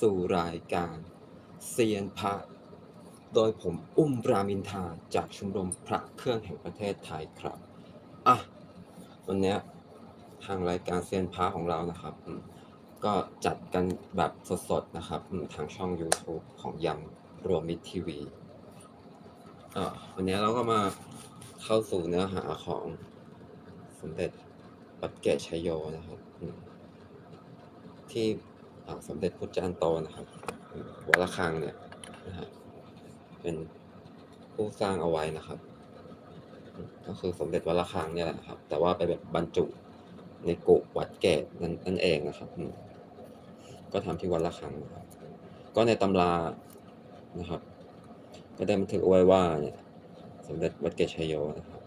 สู่รายการเซียนพระโดยผมอุ้มรามินทาจากชมรมพระเครื่องแห่งประเทศไทยครับอะวันนี้ทางรายการเซียนพระของเรานะครับ ก็จัดกันแบบสดๆนะครับทางช่อง YouTube ของยำรวมมิตรทีวีอะวันนี้เราก็มาเข้าสู่เนื้อหาของสมเด็จปัดเกตชยโยนะครับอื สมเด็จพุทธจารย์โตนะครับวัดระฆังเนี่ยนะฮะเป็นผู้สร้างเอาไว้นะครับ ก็คือสมเด็จวัดระฆังเนี่ยแหละครับ แต่ว่าไปแบบบรรจุในกุวัดแก่นั่นนั่นเองนะครับ ก็ทำที่วัดระฆังนะครับ ก็ในตำรานะครับ ก็ได้บันทึกเอาไว้ว่าเนี่ยสมเด็จวัดเกตชัยโยนะครับ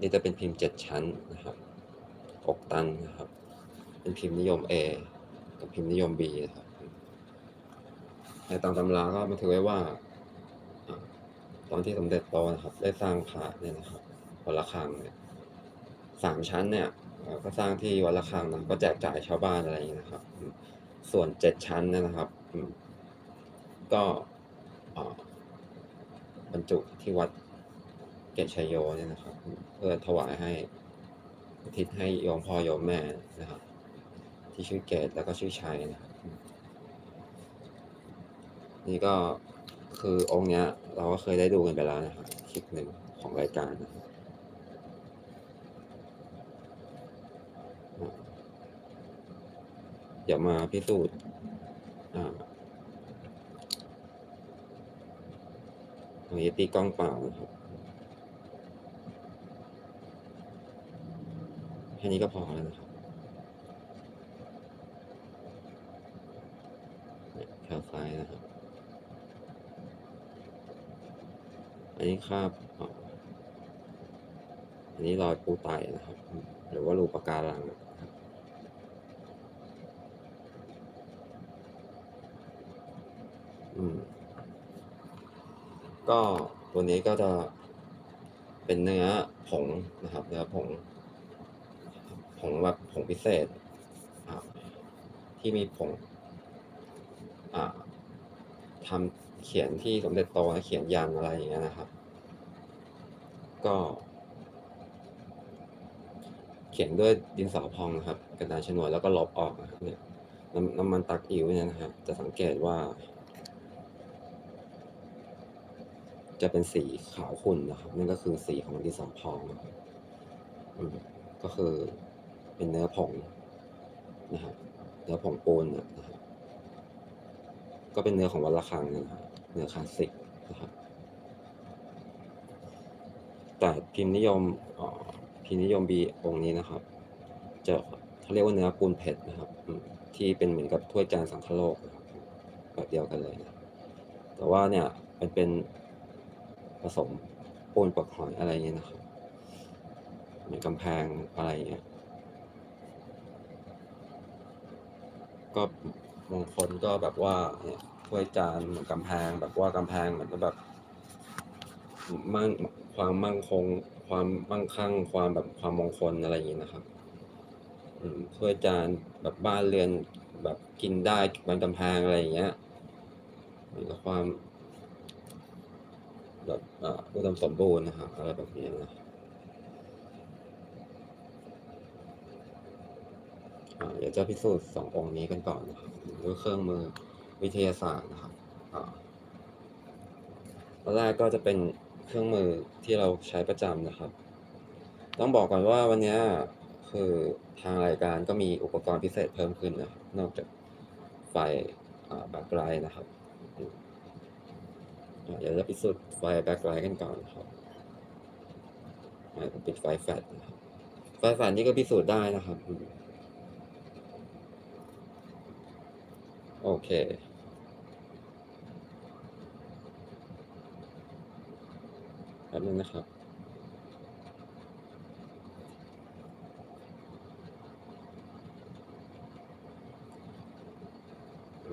นี่จะเป็นพิมพ์เจ็ดชั้นนะครับอกตันนะครับ เป็นพิมพ์นิยม A กับพิมพ์นิยม B นะครับในตามตำราก็บันทึกไว้ว่า ตอนที่สมเด็จโตนะครับ ได้สร้างพระเนี่ยนะครับวัดระฆังเนี่ยสามชั้นเนี่ยก็สร้างที่วัดระฆังนะก็แจกจ่ายชาวบ้านอะไรอย่างนี้นะครับ ส่วนเจ็ดชั้นเนยนะครับ ก็บรรจุที่วัดเกตชัยโยเนี่ยนะครับ เพื่อถวายให้ทิศให้โยมพ่อโยมแม่นะครับ ที่ชื่อเกตแล้วก็ชื่อชัยนะครับ นี่ก็คือองค์เนี้ย เราก็เคยได้ดูกันไปแล้วนะครับคลิปหนึ่งของรายการนะครับเดี๋ยวมาพิสูจน์อ่าตรงนี้ตีกล้องเปล่านะครับแค่นี้ก็พอแล้วนะครับ เนี่ยแถวซ้ายนะครับ อันนี้คาบอ่าอันนี้รอยปูไตนะครับ หรือว่ารูปะการังนะครับอืมก็ตัวนี้ก็จะเป็นเนื้อผงนะครับเนื้อผง ผงแบบผงพิเศษที่มีผง ทำเขียนที่สมเด็จโตนะเขียนยันอะไรอย่างเงี้ยนะครับ ก็ เขียนด้วยดินสอพองนะครับ กระดาษชนวนแล้วก็ลบออกนะครับเนี่ยน้ำน้ำมันตักอิ๋วเนี่ยนะครับ จะสังเกตว่า จะเป็นสีขาวขุ่นนะครับนั่นก็คือสีของดินสอพองนะครับก็คือเป็นเนื้อผงนะครับเนื้อผงปูนนะครับ ก็เป็นเนื้อของวัดระฆังนะครับเนื้อคลาสสิกนะครับ แต่พิมพ์นิยมอ่อพิมพ์นิยมบีองค์นี้นะครับ จะเขาเรียกว่าเนื้อปูนเพชรนะครับ ที่เป็นเหมือนกับถ้วยจานสังคโลกนะครับแบบเดียวกันเลยนะแต่ว่าเนี่ยมันเป็นผสมปูนปลอกหอยอะไรเงี้ยนะครับเหมือนกำแพงอะไรเงี้ยก็ มงคลก็แบบว่าเนี่ยถ้วยจานเหมือนกำแพงแบบว่ากำแพงเหมือนกับแบบมั่งความมั่งคง ความมั่งคั่ง ความแบบความมงคลอะไรอย่างนี้นะครับถ้วยจานแบบบ้านเรือนแบบกินได้บนกำแพงอะไรอย่างเงี้ยมือนกับความแบบอุดมสมบูรณ์นะครับอะไรแบบนี้นะอ่า เดี๋ยวจะพิสูจน์สององค์นี้กันก่อนด้วยเครื่องมือวิทยาศาสตร์นะครับอันแรกก็จะเป็นเครื่องมือที่เราใช้ประจำนะครับ ต้องบอกก่อนว่าวันนี้คือทางรายการก็มีอุปกรณ์พิเศษเพิ่มขึ้นนะครับนอกจากไฟแบ็คไลท์นะครับเดี๋ยวจะพิสูจน์ไฟแบ็คไลท์กันก่อนนะครับปิดไฟแฟลชนะครับไฟแฟลชนี่ก็พิสูจน์ได้นะครับอืม โอเค แป๊บนึงนะครับ อ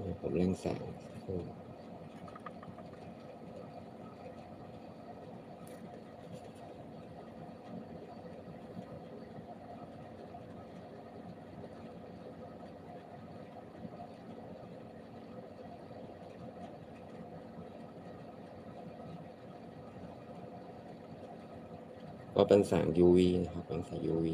ืม ผมเร่งแสงสักครู่ ก็เป็นแสง UV นะครับ เป็นแสง UV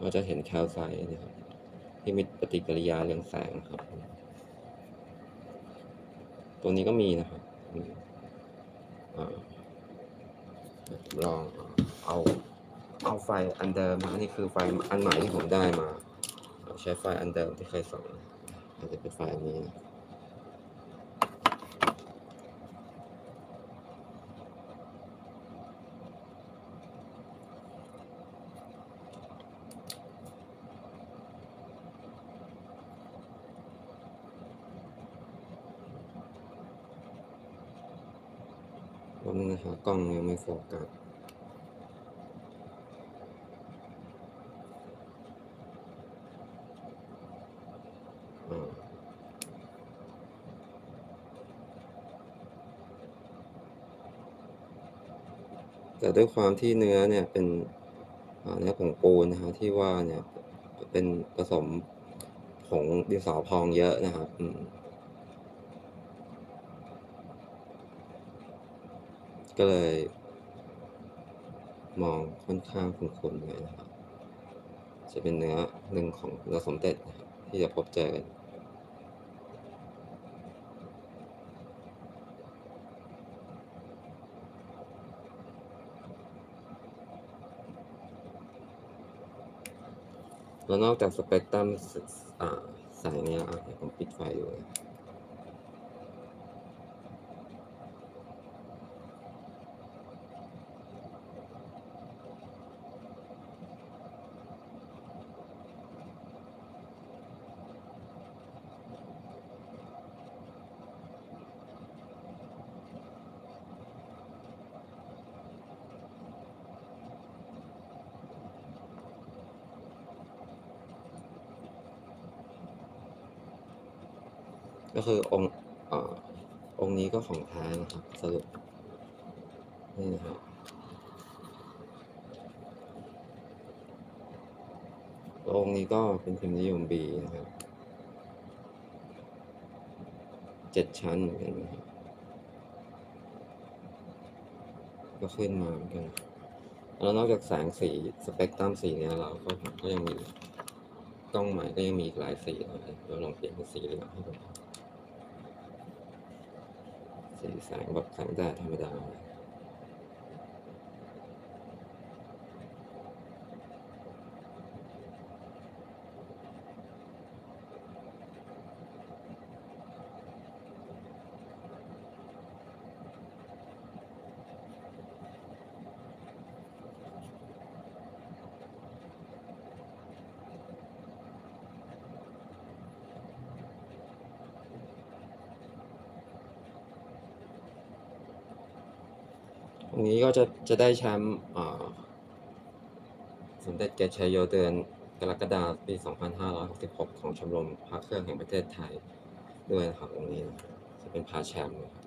เราจะเห็นแคลไซต์นะครับ ที่มีปฏิกิริยาเรืองแสงครับ ตัวนี้ก็มีนะครับอลองเอาเอาไฟอันเดิมนะอันนี้คือไฟอันใหม่ที่ผมได้มา ใช้ไฟอันเดิมที่เคยส่งอาจจะเป็นไฟอันนี้นะ วันนึงนะครับกล้อง ยังไม่โฟกัสอ่แต่ด้วยความที่เนื้อเนี่ยเป็นเนื้อผงปูนนะฮะที่ว่าเนี่ยเป็นผสมผงดินสอพองเยอะนะครับอืม ก็เลย มองค่อนข้างคุ้นๆเลยนะครับ จะเป็นเนื้อหนึ่งของเนื้อสมเด็จนะครับที่จะพบเจอกันแล้วนอกจากสเปกตรัมสายนี้อะเดี๋ยวผมปิดไฟดูเลย ก็คือองค์องค์นี้ก็ของแท้นะครับ สรุป นี่นะครับองค์นี้ก็เป็นพิมพ์นิยมบีนะครับเจ็ดชั้นเหมือนกันนะครับก็ขึ้นมาเหมือนกัน แล้วนอกจากแสงสีสเปกตรัมสีเนี้ยเราก็ก็ยังมีกล้องใหม่ก็ยังมีหลายสีนะครับเราลองเปลี่ยนเป็นสีเหลืองให้ดู สีแสงแบบแสงแดดธรรมดา ก็จะจะได้แชมป์สมเด็จเกชัยโยเดือนกรกฎาคมปี 2566 ของชมรมพระเครื่องแห่งประเทศไทยด้วยนะครับตรงนี้นะครับจะเป็นพาแชมป์นะครับ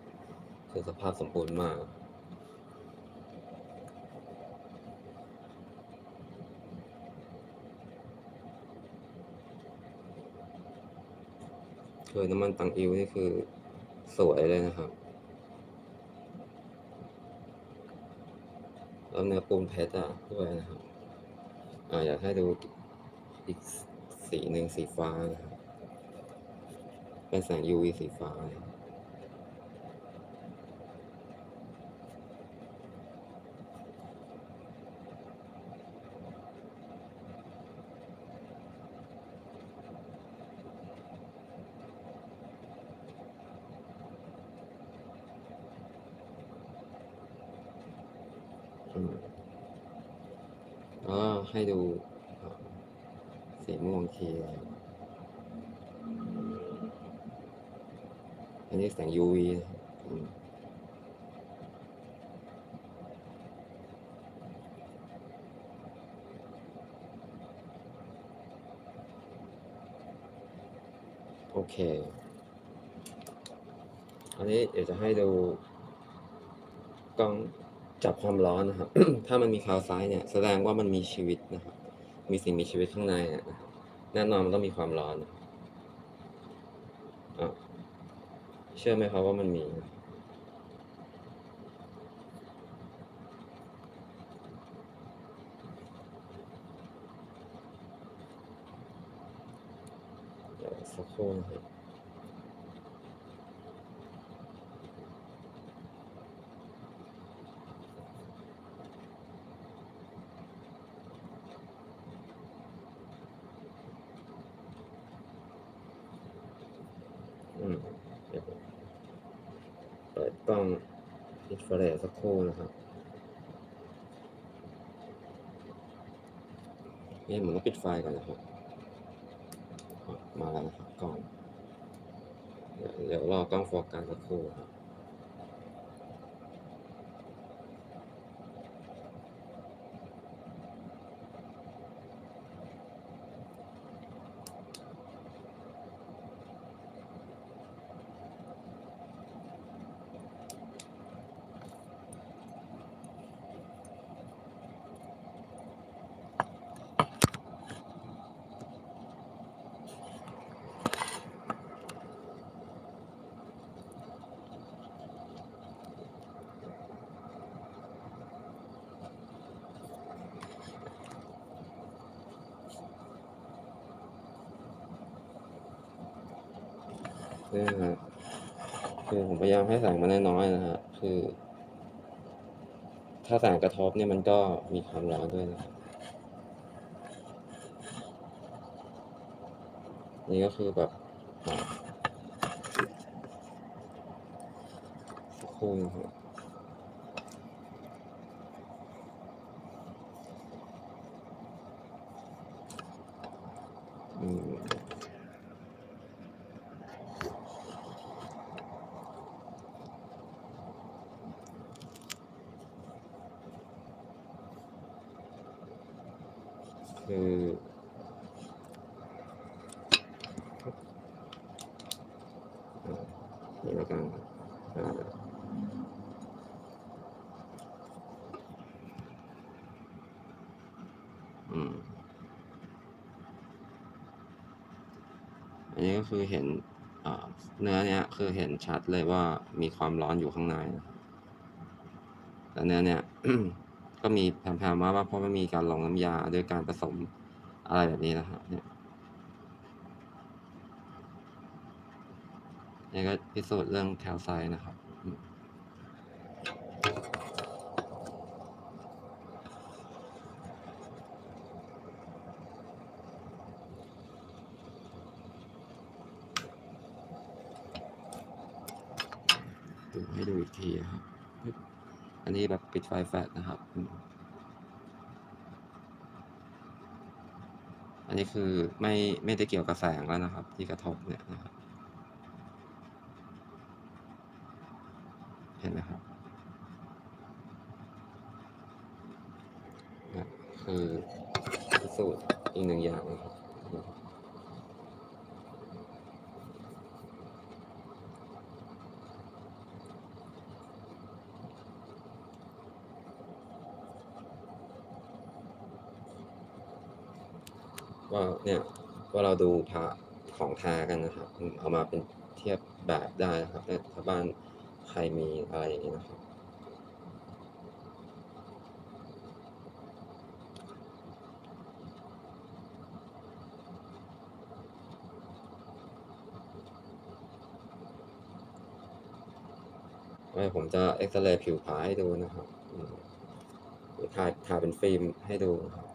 คือสภาพสมบูรณ์มากคือน้ำมันตังอิวนี่คือสวยเลยนะครับ แล้ว เนื้อปูนเพชรอะด้วยนะครับอ่าอยากให้ดูอีกสีหนึ่งสีฟ้านะครับเป็นแสง UV สีฟ้านะครับ อันนี้แสง UV โอเค อันนี้เดี๋ยวจะให้ดูกล้องจับความร้อนนะครับ ถ้ามันมีคาวซ้ายเนี่ย แสดงว่ามันมีชีวิตนะครับ มีสิ่งมีชีวิตข้างในนะครัแน่นอนมันต้องมีความร้อนนะครับ เชื่อไหมครับว่ามันมี สักครู่นะครับ อืมเดี๋ยวผมเปิด กล้องอินฟราเรดสักครู่นะครับนี่ผมต้องปิดไฟก่อนนะครับ มาแล้วนะครับกล้อง เดี๋ยวเดี๋ยวรอกล้องโฟกัสสักครู่ครับ นี่นะฮะคือผมพยายามให้แสงมันน้อยๆนะฮะคือ ถ้าแสงกระทบเนี่ยมันก็มีความร้อนด้วยนะครับนี่ก็คือแบบสักครู่นะครับ อืม คืออ่านี่แล้วกัน อันนี้ก็คือเห็นเนื้อเนี้ยคือเห็นชัดเลยว่ามีความร้อนอยู่ข้างในนะแต่เนื้อเนี้ยก็มีแผ่วๆมาว่าเพราะมันมีการลงน้ำยาด้วยการผสมอะไรแบบนี้นะครับเนี่ย นี่ก็พิสูจน์เรื่องแคลไซด์นะครับ ดูให้ดูอีกทีครับ อันนี้แบบปิดไฟแฟลชนะครับ อันนี้คือไม่ไม่ได้เกี่ยวกับแสงแล้วนะครับ ที่กระทบเนี่ยนะครับ เห็นไหมครับนะคือพิสูจน์อีกหนึ่งอย่างนะครับว่าเนี่ยว่าเราดูพระของแท้กันนะครับ เอามาเป็นเทียบแบบได้นะครับเนี่ยถ้าบ้าน ใครมีอะไรอย่างนี้นะครับไว้ผมจะเอ็กซเรย์ผิวผาให้ดูนะครับถ่ายถ่ายเป็นฟิล์มให้ดูครับ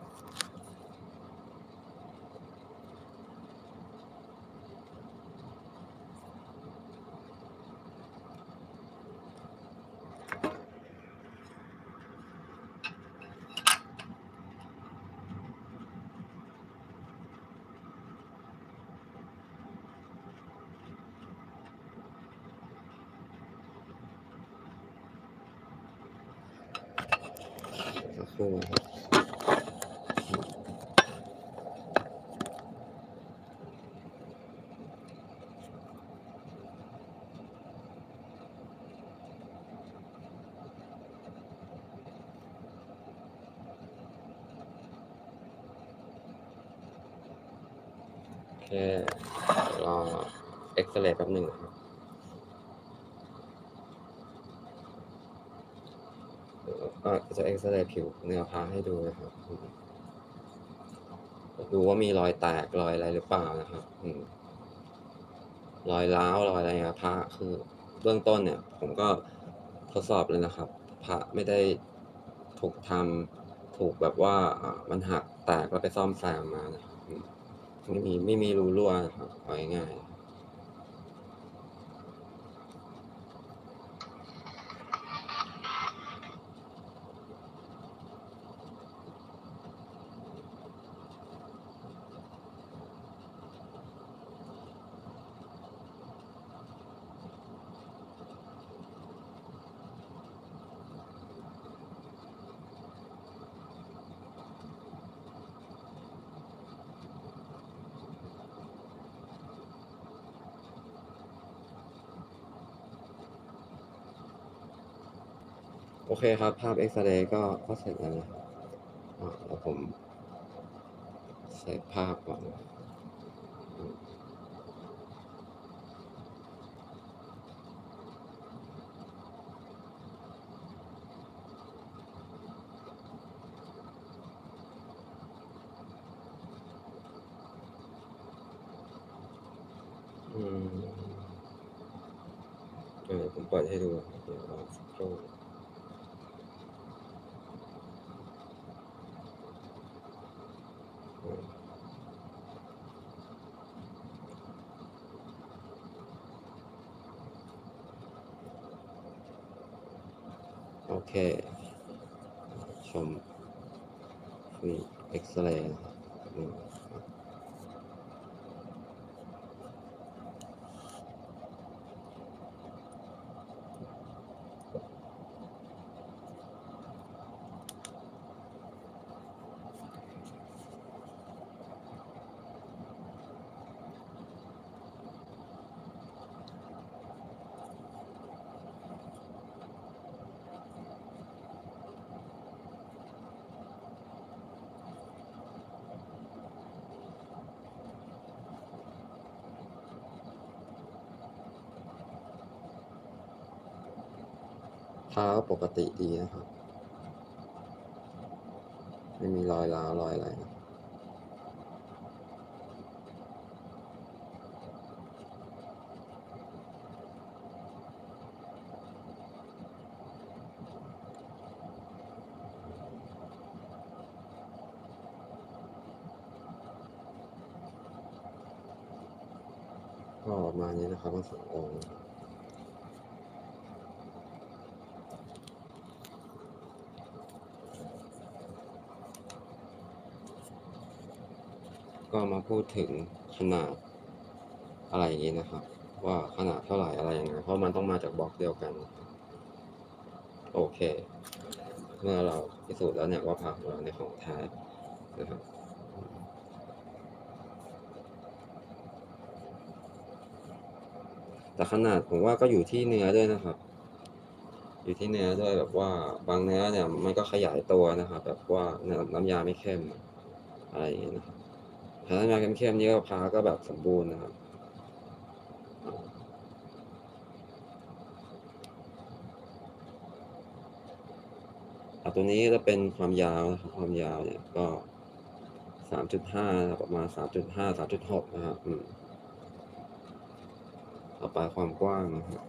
สักครู่นะครับ เครอ เอ็กซเรย์แป๊บหนึ่งครับจะเอ็กซเรย์ผิวเนื้อพาให้ดูนะครับ ดูว่ามีรอยแตกรอยอะไรหรือเปล่านะครับรอยร้าวรอยอะไรเงี้ยพระคือเบื้องต้นเนี่ย ผมก็ทดสอบเลยนะครับ พระไม่ได้ถูกทำถูกแบบว่ามันหักแตกแล้วไปซ่อมแซมมานะครับไม่มีไม่มีรูรั่วนะครับเอาง่ายๆ เคครับ ภาพเอ็กซเรย์ก็ก็เสร็จแล้วนะครับอ่าเดี๋ยวผมเซฟภาพก่อนอืมเดี๋ยวผมเปิดให้ดูเดี๋ยวรอสักครู่ อืมโอเค ชม นี่เอ็กซเรย์น เท้าปกติดีนะครับ ไม่มีรอยร้าวรอยอะไรนะก็ประมาณนี้นะครับทั้งสององค์นะครับ ก็มา พูดถึงขนาดอะไรอย่างนี้นะครับ ว่าขนาดเท่าไหร่อะไรยังไงเพราะมันต้องมาจากบล็อกเดียวกัน โอเค เมื่อเราพิสูจน์แล้วเนี่ยว่าพระของเราในของแท้นะครับแต่ขนาดผมว่าก็อยู่ที่เนื้อด้วยนะครับ อยู่ที่เนื้อด้วยแบบว่าบางเนื้อเนี่ยมันก็ขยายตัวนะครับ แบบว่าน้ำน้ำยาไม่เข้มอะไรอย่างเงี้ยนะครับ ถ้าน้ำยาเข้มๆนี่ก็พาก็แบบสมบูรณ์นะครับตัวนี้จะเป็นความยาวความยาวเนี่ยก็สามจุดห้าประมาณสามจุดห้าสามจุดหกนะครับอืมต่อไปความกว้างนะครับ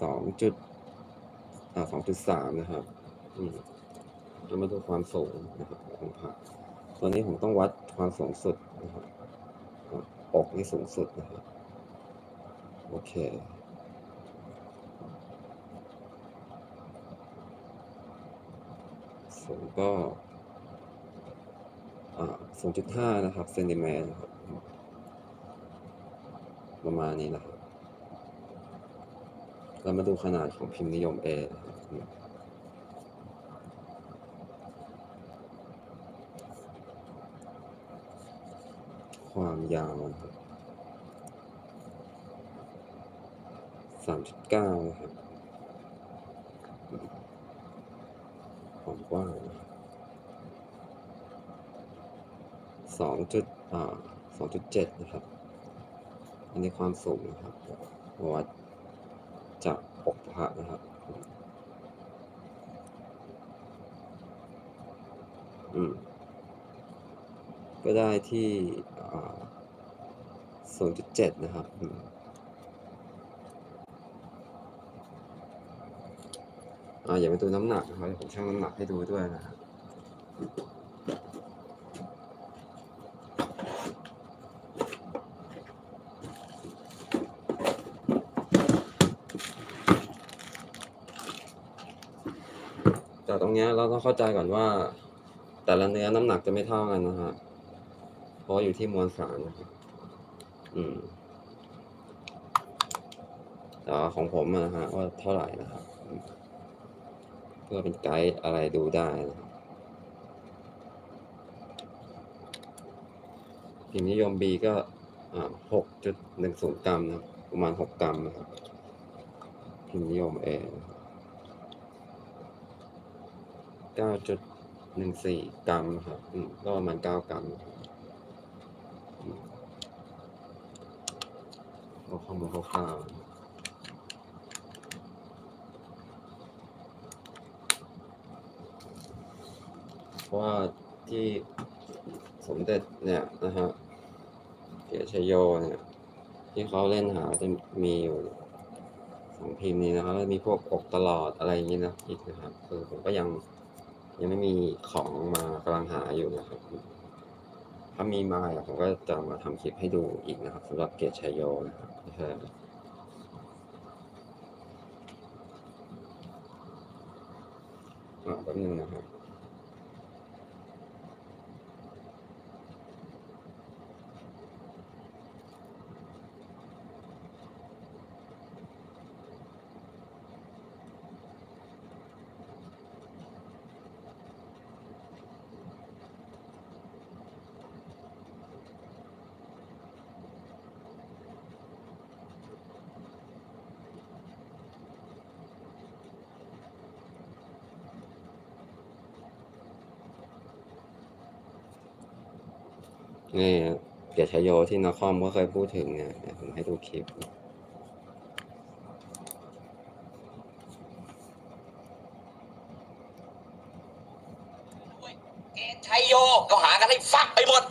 สองจุด สองจุดสามนะครับอืมแล้วมาดูความสูงนะครับของผักตัวนี้ผมต้องวัดความสูงสุดนะครับออกนี่สูงสุดนะครับโอเคสูงก็อ่าสูงจุดห้านะครับเซนติเมตรนะครับประมาณนี้นะครับ เรามาดูขนาดของพิมพ์นิยม A ความยาวสามจุดเก้านะครับความกว้างสองจุดอ่าสองจุดเจ็ดนะครับ อันนี้ความสูงนะครับ วัด พระนะครับอืมก็ได้ที่อ่าศูนย์จุดเจ็ดนะครับอ่าอย่าไปดูน้ำหนักนะครับผมชั่งน้ำหนักให้ดูด้วยนะครับ แต่ตรงเนี้ยเราต้องเข้าใจก่อนว่า แต่ละเนื้อน้ำหนักจะไม่เท่ากันนะฮะเพราะอยู่ที่มวลสารนะครับอืมแต่ของผมนะฮะว่าเท่าไหร่นะครับเพื่อเป็นไกด์อะไรดูได้นะครับพิมพ์นิยม B ก็อ่าหกจุดหนึ่งศูนย์กรัมนะประมาณหกกรัมนะครับพิมพ์นิยม A นะครับ เก้าจุดหนึ่งสี่กรัมครับอืมก็ประมาณเก้ากรัมครับอืมเอาข้อมูลคร่าวๆเพราะว่าที่สมเด็จเนี่ยนะฮะเกียรชโยเนี่ยที่เขาเล่นหาจะมีอยู่สองพิมพ์นี้นะครับแล้วมีพวกอกตลอดอะไรอย่างนี้นะอีกนะครับคือผมก็ยัง ยังไม่มีของมากำลังหาอยู่นะครับ ถ้ามีมาผมก็จะมาทำคลิปให้ดูอีกนะครับสำหรับเกียร์ชัยโยนะครับใช่อ่าแป๊บนึงนะครับ นี่เกียรติชัยโยที่นครก็เคยพูดถึงเนี่ยผมให้ดูคลิปเกณฑ์ชัยโยก็หากันให้ฟักไปหมด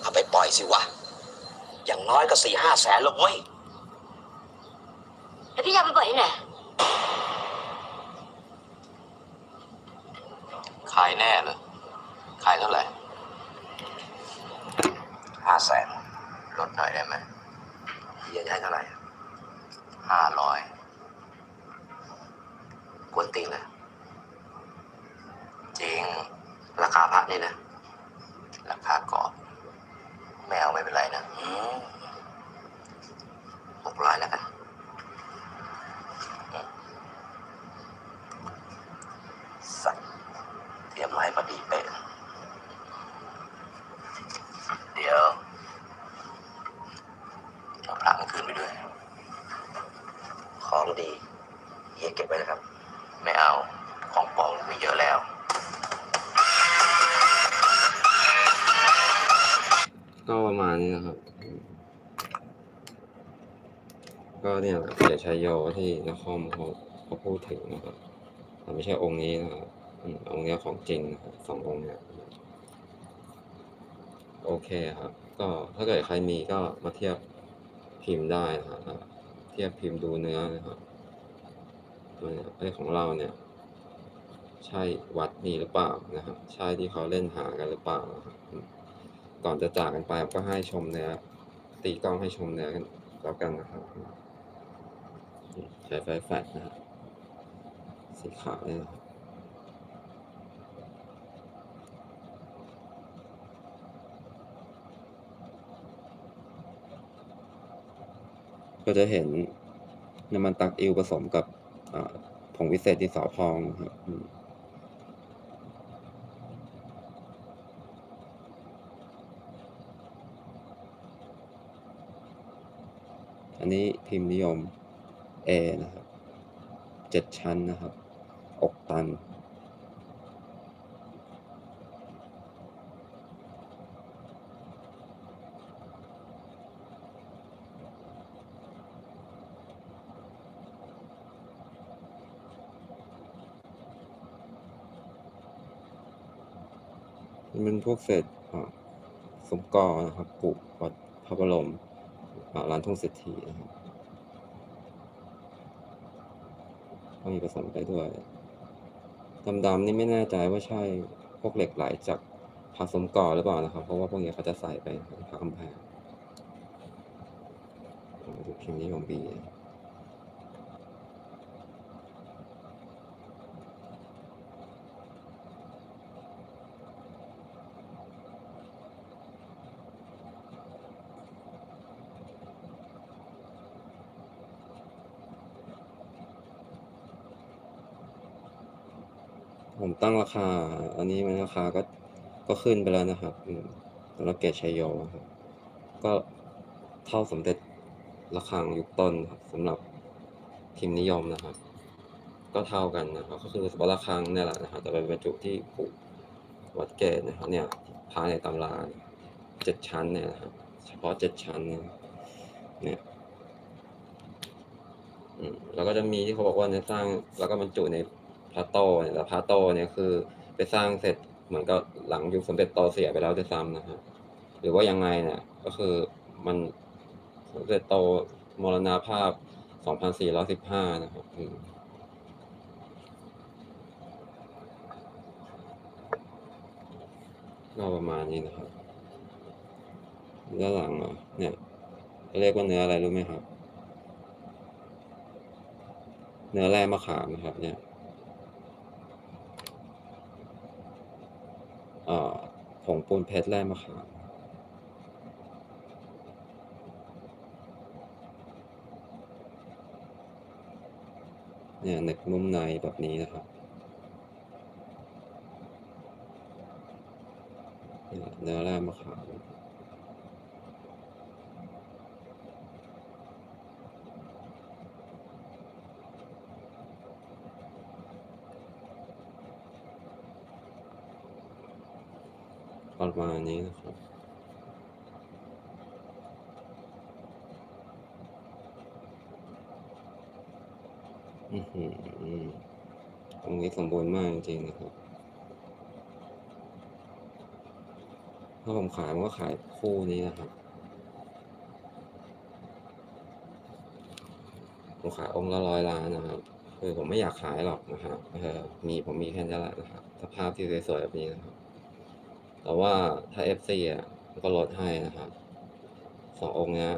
เอาไปปล่อยสิวะ อย่างน้อยก็สี่ห้าแสนแล้วเว้ย ก็เนี่ยเกียชัยโยที่นครเขาเขาพูดถึงนะครับแต่ไม่ใช่องค์นี้นะครับองค์เนี้ยของจริงนะครับสององค์เนี่ยโอเคครับ ก็ถ้าเกิดใครมีก็มาเทียบพิมพ์ได้นะครับ เทียบพิมพ์ดูเนื้อนะครับตัวเนี้ยไอ้ของเราเนี่ย ใช่วัดนี้หรือเปล่านะครับ ใช่ที่เขาเล่นหากันหรือเปล่านะครับก่อนจะจากกันไปก็ให้ชมเนื้อตีกล้องให้ชมเนื้อกันแล้วกันนะครับ ใช้ไฟแฟลชนะครับสีขาวเนี่ยนะครับก็จะเห็นน้ำมันตักอิวผสมกับผงวิเศษที่สอพองครับอันนี้พิมพ์นิยม แอร์นะครับเจ็ดชั้นนะครับ อกตัน มันพวกเศษสมกอนะครับปุกวัดพระบรมร้านทุ่งเศรษฐีนะครับ ก็มีผสมไปด้วยดำๆนี่ไม่แน่ใจว่าใช่พวกเหล็กไหลจากผสมก่อหรือเปล่านะครับ เพราะว่าพวกนี้เขาจะใส่ไปในพระกำแพงดูพิมพ์นิยมบี ตั้งราคา อันนี้มันราคาก็ก็ขึ้นไปแล้วนะครับสำหรับเกรดชัยโยครับ ก็เท่าสมเด็จระฆังยุคต้นครับสำหรับพิมพ์นิยมนะครับ ก็เท่ากันนะครับ ก็คือสมบัติระฆังเนี่ยแหละนะครับแต่เป็นบรรจุที่ผูกวัดเกรดนะครับ เนี่ยพาในตำราเจ็ดชั้นเนี่ยนะครับ เฉพาะเจ็ดชั้นเนี่ยเนี่ยอืมแล้วก็จะมีที่เขาบอกว่าเนี่ยสร้างแล้วก็บรรจุใน พระโตเนี่ยแต่พระโตเนี่ยคือ ไปสร้างเสร็จเหมือนกับหลังยุคสมเด็จโตเสียไปแล้วด้วยซ้ำนะครับหรือว่ายังไงเนี่ยก็คือมันสมเด็จโตมรณภาพ 2415 นะครับอืมก็ประมาณนี้นะครับ ด้านหลังอะเนี่ยเรียกว่าเนื้ออะไรรู้ไหมครับ เนื้อแร่มะขามนะครับเนี่ยเอ่อ ผงปูนเพชรแร่มะขามเนี่ยหนนุ่มในแบบนี้นะครับเนี่ยเนื้อแร่มะขาม ประมาณนี้นะครับ อือหือตรงนี้สมบูรณ์มากจริงๆนะครับ ถ้าผมขายผมก็ขายคู่นี้นะครับ ผมขายองค์ละร้อยล้านนะครับคือผมไม่อยากขายหรอกนะครับเออมีผมมีแค่นี้แหละนะครับ สภาพที่สวยๆแบบนี้นะครับ แต่ว่าถ้า FC อะก็ลดให้นะครับสององค์เนี้ย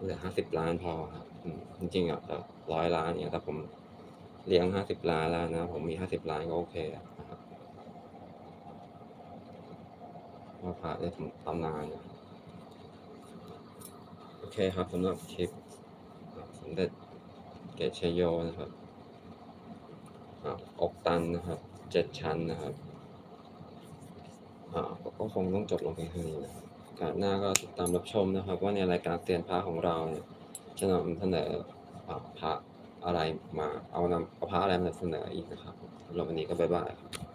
เหลือห้าสิบล้านพอครับจริงๆอะจะร้อยล้านเนี่ยถ้าผมเลี้ยงห้าสิบล้านแล้วนะ ผมมีห้าสิบล้านก็โอเคอะนะครับมาผ่าได้ถึงตำนานนะครับโอเคครับสำหรับคลิปสมเด็จเกตชัยโยนะครับออกตันนะครับเจ็ดชั้นนะครับ ก็ก็คงต้องจบลงเพียงเท่านี้นะครับการหน้าก็ติดตามรับชมนะครับ ว่าในรายการเตียนพระของเราเนี่ยจะนำเสนอพระอะไรมาเอานำเอาพระอะไรมาเสนออีกนะครับสำหรับวันนี้ก็บ๊ายบายครับ